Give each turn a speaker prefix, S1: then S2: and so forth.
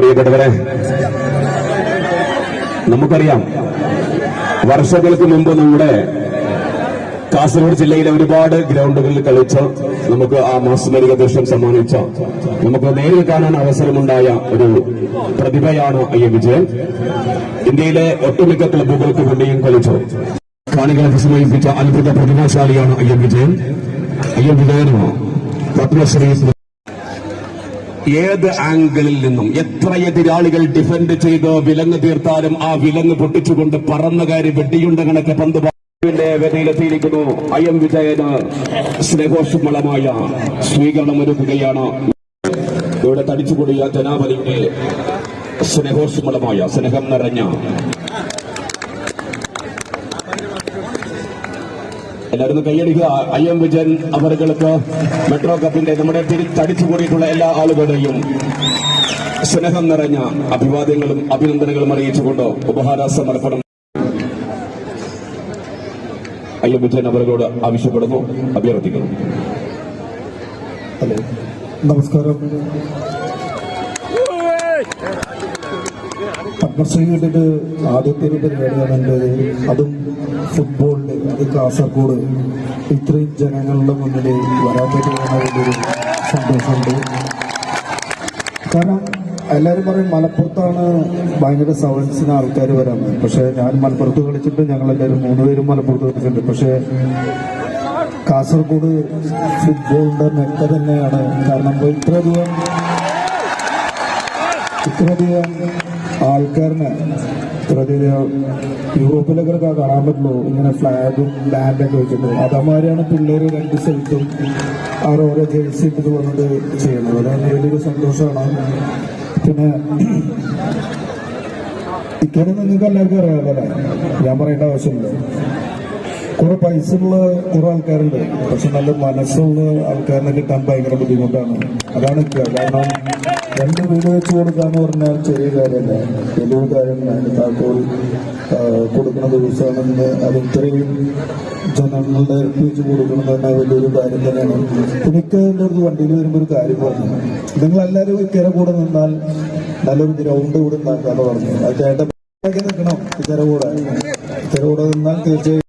S1: പ്രിയപ്പെട്ടവരെ നമുക്കറിയാം വർഷങ്ങൾക്ക് മുമ്പ് നമ്മുടെ കാസർഗോഡ് ജില്ലയിലെ ഒരുപാട് ഗ്രൗണ്ടുകളിൽ കളിച്ച നമുക്ക് ആ മാസ്മരിക ദൃശ്യം സമ്മാനിച്ച നമുക്ക് നേരിൽ കാണാൻ അവസരമുണ്ടായ ഒരു പ്രതിഭയാണ് എം വിജയൻ. ഇന്ത്യയിലെ ഒട്ടുമിക്ക ക്ലബുകൾക്ക് വേണ്ടിയും കളിച്ചു. കാണികളെ വിസ്മയിപ്പിച്ച അത്ഭുത പ്രതിഭാശാലിയാണ് M Vijayan. I M Padmashri ഏത് ആംഗിളിൽ നിന്നും എത്ര എതിരാളികൾ ഡിഫെൻഡ് ചെയ്ത് വിലങ്ങ് തീർത്താലും ആ വിലങ്ങ് പൊട്ടിച്ചുകൊണ്ട് പറന്ന കാര്യം വെട്ടിയുണ്ട കണക്ക് പന്ത് വേദിയിലെത്തിയിരിക്കുന്നു. ഐ എം വിജയന് സ്നേഹോഷ്മളമായ സ്വീകരണം ഒരുക്കുകയാണ്. ഇവിടെ തടിച്ചുകൂടിയ ജനാവലിക്ക് സ്നേഹോഷ്മളമായ സ്നേഹം നിറഞ്ഞ എല്ലാവരും കൈയടിക്കുക. ഐ എം വിജയൻ അവർക്ക് മെട്രോ കപ്പിന്റെ നമ്മുടെ തടിച്ചു കൂടിയിട്ടുള്ള എല്ലാ ആളുകളുടെയും സ്നേഹം നിറഞ്ഞ അഭിവാദ്യങ്ങളും അഭിനന്ദനങ്ങളും അറിയിച്ചുകൊണ്ട് ഉപഹാര സമർപ്പണം. ഐ എം വിജയൻ അവരോട് ആവശ്യപ്പെടുന്നു. അഭ്യർത്ഥിക്കുന്നു.
S2: നമസ്കാരം. പത്മശ്രീ കിട്ടിയിട്ട് ആദ്യത്തെ ഒരു പരിപാടിയാണ് എന്റേത് അതും ഫുട്ബോളിൽ അത് കാസർഗോഡ് ഇത്രയും ജനങ്ങളുടെ മുന്നിൽ വരാൻ പറ്റുന്ന വലിയൊരു സന്തോഷമുണ്ട്. കാരണം എല്ലാവരും പറയും മലപ്പുറത്താണ് ഭയങ്കര സവൻസിന് ആൾക്കാർ വരാമെന്ന് പക്ഷെ ഞാൻ മലപ്പുറത്ത് കളിച്ചിട്ട് ഞങ്ങളെല്ലാവരും മൂന്ന് പേരും മലപ്പുറത്ത് കളിച്ചിട്ടുണ്ട്. പക്ഷേ കാസർഗോഡ് ഫുട്ബോളിന്റെ മെക്ക തന്നെയാണ്. കാരണം ഇത്രയധികം ഇത്രയധികം ആൾക്കാരിനെ യൂറോപ്പിലൊക്കെ കാണാൻ പറ്റുള്ളൂ. ഇങ്ങനെ ഫ്ലാഗും ബാൻഡൊക്കെ വെച്ചിട്ട്. അതമാതിരിയാണ് പിള്ളേർ രണ്ട് സ്ഥലത്തും അവർ ഓരോ ജേഴ്സി ഇട്ട് വന്നിട്ട് ചെയ്യുന്നത്. അതാണ് വലിയൊരു സന്തോഷമാണ്. പിന്നെ ഇക്കാര്യം നിങ്ങൾക്ക് എല്ലാവർക്കും അറിയാമല്ലേ ഞാൻ പറയേണ്ട ആവശ്യമില്ല. കുറെ പൈസ ഉള്ള കുറെ ആൾക്കാരുണ്ട്. പക്ഷെ നല്ല മനസ്സുള്ള ആൾക്കാരിനെ കിട്ടാൻ ഭയങ്കര ബുദ്ധിമുട്ടാണ്. അതാണ്. കാരണം രണ്ട് വീട് വെച്ച് കൊടുക്കാന്ന് പറഞ്ഞാൽ ചെറിയ കാര്യമല്ല. വലിയൊരു കാര്യമാണ് താക്കോൽ കൊടുക്കുന്ന ദിവസമാണെന്ന് അത് ഇത്രയും ജനങ്ങളുടെ വെച്ച് കൊടുക്കുന്നത് തന്നെ വലിയൊരു കാര്യം തന്നെയാണ്. എനിക്ക് എന്റെ അടുത്ത് വണ്ടിയിൽ വരുമ്പോൾ ഒരു കാര്യം പറഞ്ഞു. നിങ്ങൾ എല്ലാവരും ഇക്കരെ കൂടെ നിന്നാൽ നല്ലൊരു ഗ്രൗണ്ട് കൂടെ ഉണ്ടാക്കാന്ന് പറഞ്ഞു. അത് ചേട്ടൻ നിൽക്കണം ഇക്കരെ കൂടെ ഇക്കരെ കൂടെ നിന്നാൽ തീർച്ചയായും